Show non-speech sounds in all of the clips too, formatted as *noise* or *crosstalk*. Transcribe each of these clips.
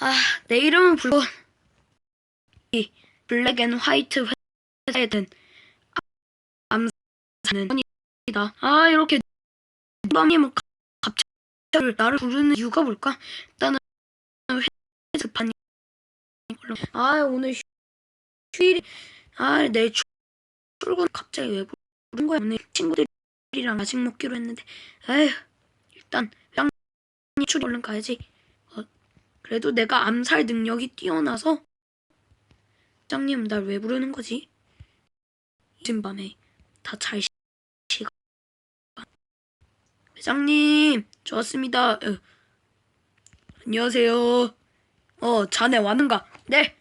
아, 내 이름은 불고 이 블랙 앤 화이트 회사에 든 암사는 이다. 아, 이렇게 밤이면 갑자기 나를 부르는 이유가 뭘까? 회사 반 아, 오늘 휴- 휴일이 아, 출- 출근 갑자기 왜 부른 거야? 오늘 친구들이랑 아직 먹기로 했는데 에휴, 일단 양이 출근 얼른 가야지. 어, 그래도 내가 암살 능력이 뛰어나서 회장님 날 왜 부르는 거지? 이른 밤에 다잘 시가 회장님 저 왔습니다. 어. 안녕하세요. 어 자네 왔는가? 네.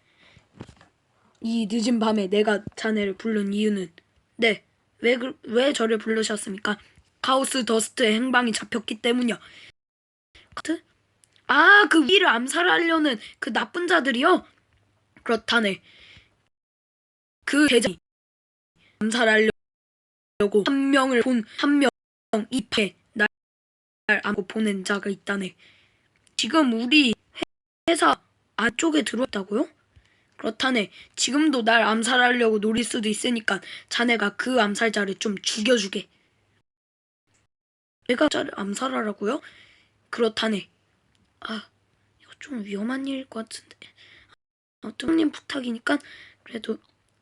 이 늦은 밤에 내가 자네를 부른 이유는 네. 왜, 그, 왜 저를 부르셨습니까? 카오스 더스트의 행방이 잡혔기 때문이요. 카트? 아, 그 위를 암살하려는 그 나쁜 자들이요? 그렇다네. 그 대장이 암살하려고 한 명을 본 한 명 입에 날 안고 보낸 자가 있다네. 지금 우리 회사 안쪽에 들어왔다고요? 그렇다네. 지금도 날 암살하려고 노릴 수도 있으니까 자네가 그 암살자를 좀 죽여주게. 내가 자를 암살하라고요? 그렇다네. 아, 이거 좀 위험한 일일 것 같은데. 아무튼 형님 부탁이니까 그래도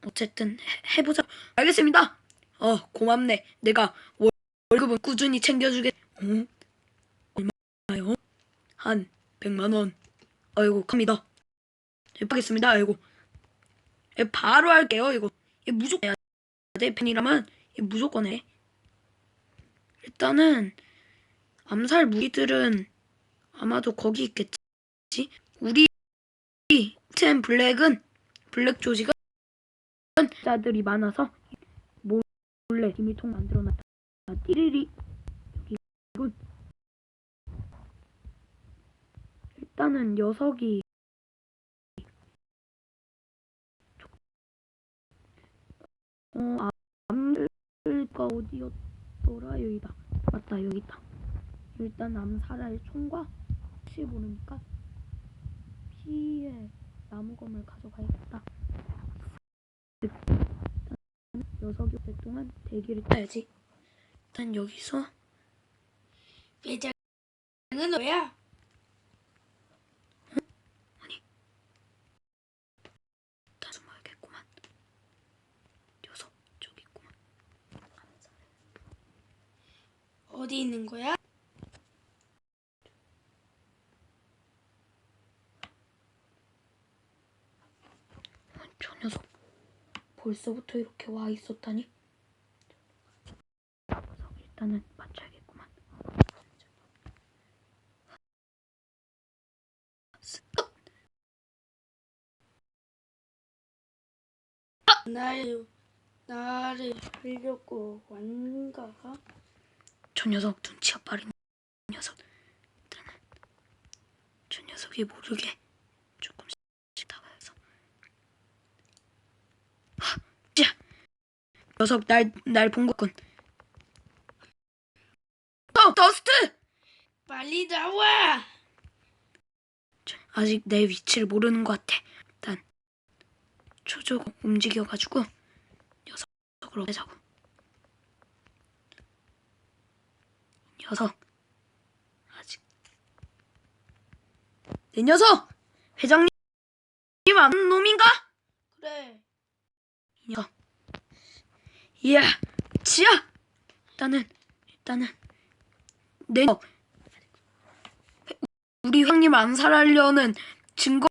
어쨌든 해, 해보자. 알겠습니다. 어, 고맙네. 내가 월, 월급은 꾸준히 챙겨주겠. 어? 얼마요? 한 100만 원. 아이고, 갑니다. 예쁘겠습니다. 아이고. 예, 바로 할게요. 이거. 이 무조건 해야 돼. 팬이라면 이 무조건 해. 일단은 암살 무기들은 아마도 거기 있겠지. 우리 템 블랙은 블랙 조직은 자들이 많아서 몰래 비밀통 만들어놨다. 띠리리 여기 이건 일단은 녀석이 어 암살가 어디였더라 여기다 맞다 여기 있다. 일단 암살할 총과 혹시 모르니까 피에 나무검을 가져가야겠다. 녀석이 올 동안 대기를 타야지. 일단 여기서 저기 있구만. 어디 있는 거야? 저 녀석 벌써부터 이렇게 와 있었다니. 일단은 맞춰야겠구만. 날 나를 하려고 왔는가? 저 녀석 눈치가 빠른 녀석. 일단은 저 녀석이 모르게 조금씩 다가가서. 하, 자, 녀석 날날본 거군. 어, 더스트! 빨리 나와! 아직 내 위치를 모르는 것 같아. 일단 초조고 움직여가지고 녀석을 없애자고. 녀석 아직 내 녀석 회장님 안 놈인가? 그래. 이 녀석 이 야 지야 일단은 일단은 내 우리 회장님 암살하려는 증거가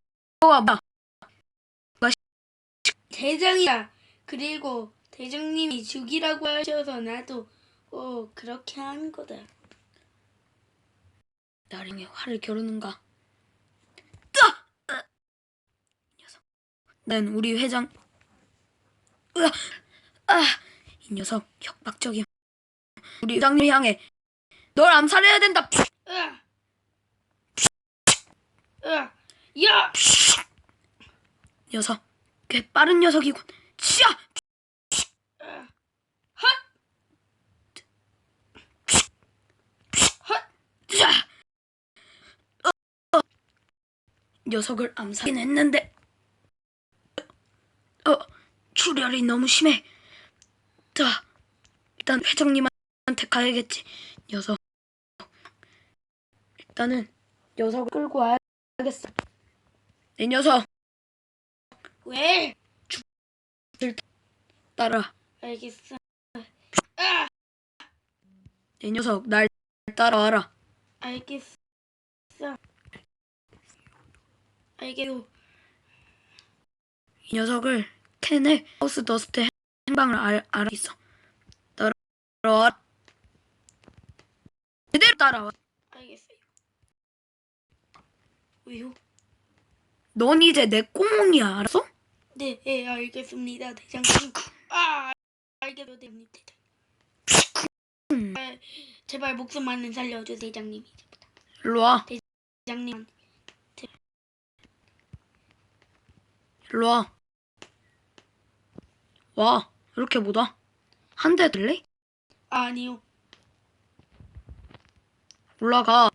뭐야? 대장이야. 그리고 대장님이 죽이라고 하셔서 나도 어 그렇게 하는 거다. 향해 화를 겨루는가? 난 우리 회장. 으아! 아! 이 녀석 협박적인. 우리 회장님 향해 널 암살해야 된다. 야! 녀석 꽤 빠른 녀석이군. 치아! 자! 녀석을 암살하긴 했는데 어 출혈이 너무 심해 자 일단 회장님한테 가야겠지 녀석 일단은 녀석을 끌고 와야겠어 내 녀석 왜? 따라 알겠어. 내 녀석 날 따라와라 알겠어. 알겠어. 이 녀석을 캔의 하우스 더스트 행방을 알, 알아 있어 따라와 제대로 따라와 알겠어요. 왜요? 넌 이제 내 꼬몽이야 알았어? 네, 예, 알겠습니다, 대장님. 아, 알겠어요, 대장님. 대장님. 아, 제발 목숨만은 살려줘, 대장님. 일로 와 대장님. 일로 와 와 이렇게 못와 한대 들래? 아, 아니요. 올라가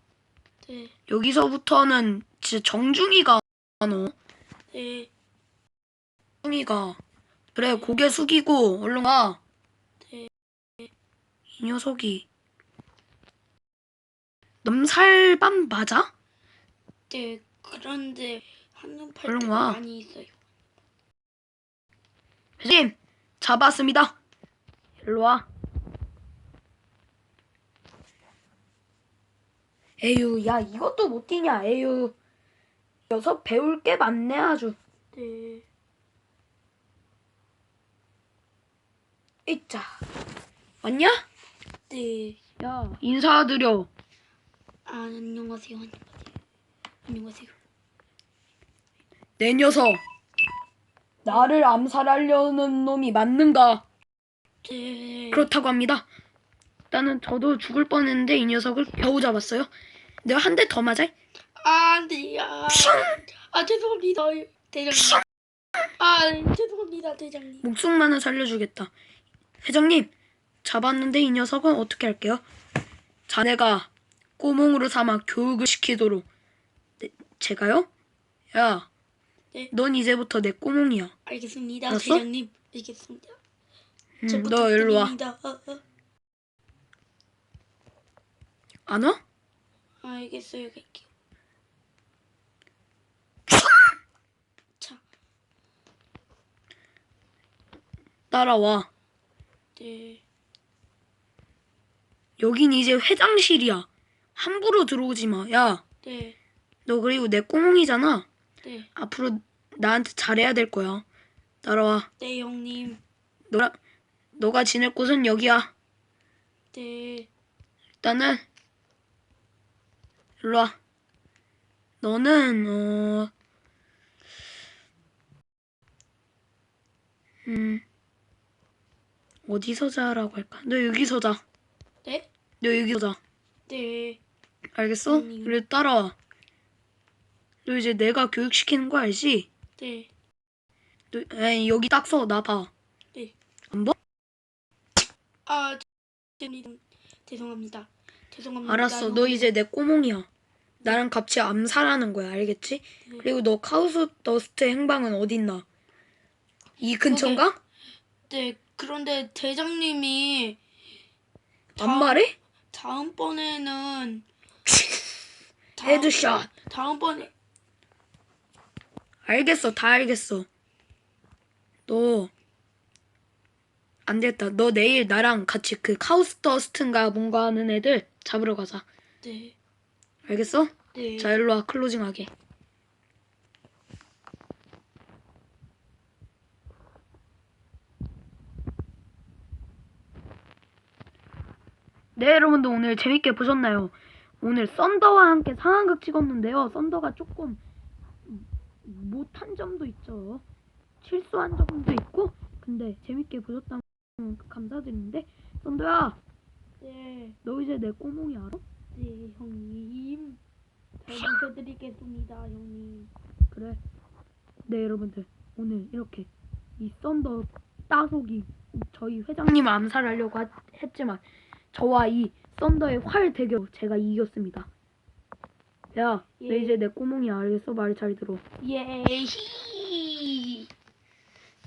네, 여기서부터는 진짜 정중히가 너 네, 정중히가 그래 고개 숙이고 얼른 가 네. 이 녀석이 넘살밤 맞아? 네. 그런데 한눈팔. 많이 있어요. 회장님 잡았습니다 일로와 에휴 야 이것도 못 뛰냐 에휴 녀석 배울 게 많네 아주 네, 이자 왔냐? 네. 야 인사드려 아, 안녕하세요, 안녕하세요. 안녕하세요. 내 녀석 나를 암살하려는 놈이 맞는가 네. 그렇다고 합니다 나는 저도 죽을 뻔했는데 이 녀석을 겨우 잡았어요 내가 한 대 더 맞아? 아, 네, 아, 아, 죄송합니다, 대장님. 아, 죄송합니다, 대장님. 목숨만은 살려주겠다 회장님 잡았는데 이 녀석은 어떻게 할게요? 자네가 꼬몽으로 삼아 교육을 시키도록 네, 제가요? 야, 네. 넌 이제부터 내 꼬몽이야 알겠습니다, 알았어? 대장님. 알겠습니다. 잘 음, 너 일로 와 부탁드립니다. 어, 어. 안 와? 아, 알겠어요, 갈게요. 자, 따라와 네, 여긴 이제 회장실이야 함부로 들어오지 마 야 네, 너 그리고 내 꼬몽이잖아 네, 앞으로 나한테 잘해야 될 거야 따라와 네, 형님. 너라 너가 지낼 곳은 여기야 네, 일단은 일로 와. 너는 어 음. 어디서 자라고 할까? 너 여기서 자. 네, 너 여기서 자. 네, 알겠어? 음. 그래 따라와. 너 이제 내가 교육시키는 거 알지? 네, 너 에이, 여기 딱 서. 나 봐. 네. 안 봐? 아, 죄송합니다. 죄송합니다. 죄송합니다. 알았어. 너. 이제 내 꼬몽이야. 나랑 같이 암살하는 거야. 알겠지? 네. 그리고 너 카우스 더스트 행방은 어딨나? 이 근처인가? 네, 그런데 대장님이 안 말해? 다음번에는 *laughs* 헤드샷. 다음번에 알겠어. 다 알겠어. 너 안 됐다. 너 내일 나랑 같이 그 카우스 더스트인가 뭔가 하는 애들 잡으러 가자. 네, 알겠어? 네. 자, 일로 와. 클로징하게. 네, 여러분들 오늘 재밌게 보셨나요? 오늘 썬더와 함께 상황극 찍었는데요. 썬더가 조금 못한 점도 있죠. 실수한 점도 있고, 근데 재밌게 보셨다면 감사드리는데, 썬더야, 네, 너 이제 내 꼬몽이 알아? 네, 형님. 잘 부탁드리겠습니다, 형님. 그래. 네, 여러분들. 오늘 이렇게 이 썬더 따속이 저희 회장님을 암살하려고 하- 했지만 저와 이 썬더의 활 대결 제가 이겼습니다. 야, 예. 너 이제 내 꼬몽이야. 알겠어? 말잘 들어. 예 히.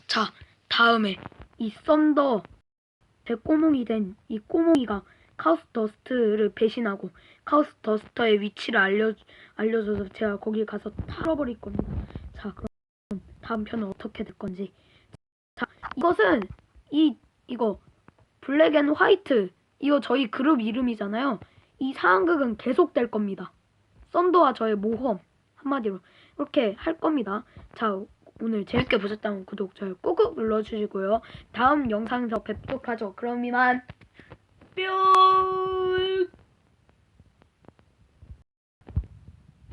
자, 다음에 이 썬더 제 꼬몽이 된 이 꼬몽이가 카우스 더스트를 배신하고 카우스 더스터의 위치를 알려 알려줘서 제가 거기 가서 털어버릴 겁니다. 자, 그럼 다음 편은 어떻게 될 건지. 자, 이것은 이 이거 블랙 앤 화이트 이거 저희 그룹 이름이잖아요. 이 상황극은 계속될 겁니다. 썬더와 저의 모험 한마디로 이렇게 할 겁니다. 자 오늘 재밌게 보셨다면 구독 좋아요 꾹꾹 눌러주시고요. 다음 영상에서 뵙도록 하죠. 그럼 이만 뿅